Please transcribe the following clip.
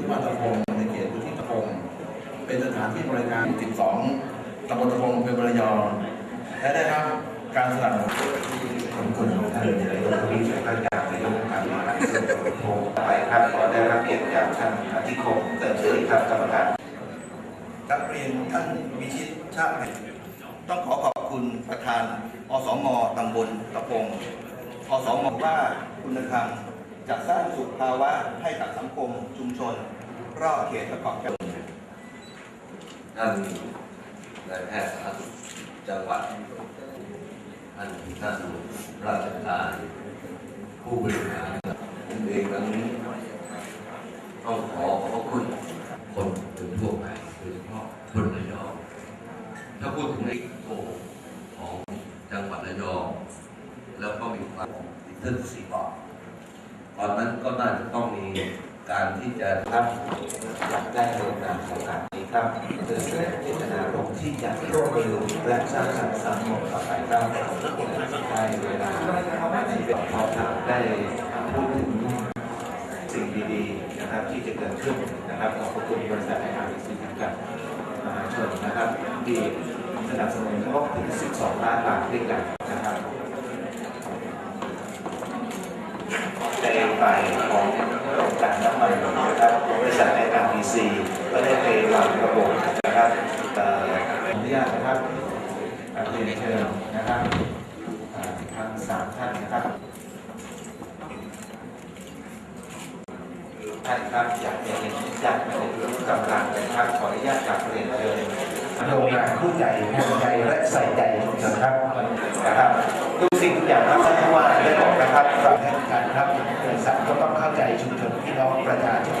ที่บ้านตะพงในเขตพื้นที่ตะพงเป็นสถานที่บริการ 12ตำบลตะพงอำเภอบระยอและได้รับการสนับสนุนขอบคุณท่านนายกทวีชัยพัฒน์จากนายกองการบริหารตำบลโพต่อไปครับขอได้รับเกียรติจากท่านอธิคมเติมเฉยครับกรรมการกับเรียนท่านวิชิตชาติต้องขอขอบคุณประธานอสมตำบลตะพงอสมว่าคุณธรรม จะสร้างสุขภาวะให้กับสังคมชุมชน รอบเขตประกอบการท่านนายแพทย์สาธจังหวัดท่านท่านราชการผู้บริหารผมเองนั้นต้องขอขอบคุณคนถึงทั่วไปโดยเฉพาะคนระยองถ้าพูดถึงในโตของจังหวัดระยองแล้วก็มีความดิจิทัลสีบอก ตอนนั้นก็น่าจะต้องมีการที่จะรับอยากได้ในนามโอกาสนี้ครับเพื่อแสดงเจตนารมณ์ที่จะร่วมมือและสร้างสรรค์สังคมต่อไปครับได้เวลาที่เป็นพอถามได้พูดถึงสิ่งดีๆนะครับที่จะเกิดขึ้นนะครับขอบคุณบริษัทไออาร์ซีจำกัดมหาชนนะครับที่สนับสนุนงบถึง 12 ล้านบาทด้วยกัน นะครับในฝ่ายของโรงกน้ำมันนะครับบริษัทไออาร์พีซีก็ได้ไปวางระบบนะครับอนุญาตนะครับอาเรียนเชิญนะครับอ่าทั้งสามท่านนะครับท่านครับอยากจะเห็นอยากจะเห็นรู้กำลังนะครับขออนุญาตกลับเรียนเชิญโรงงานผู้ใหญ่ห่วงใยและใส่ใจนะครับนะครับทุกสิ่งทุกอย่างครับท่านผู้ว่าได้บอกนะครับฝากให้การครับ ชุมชนพี่น้องประชาชน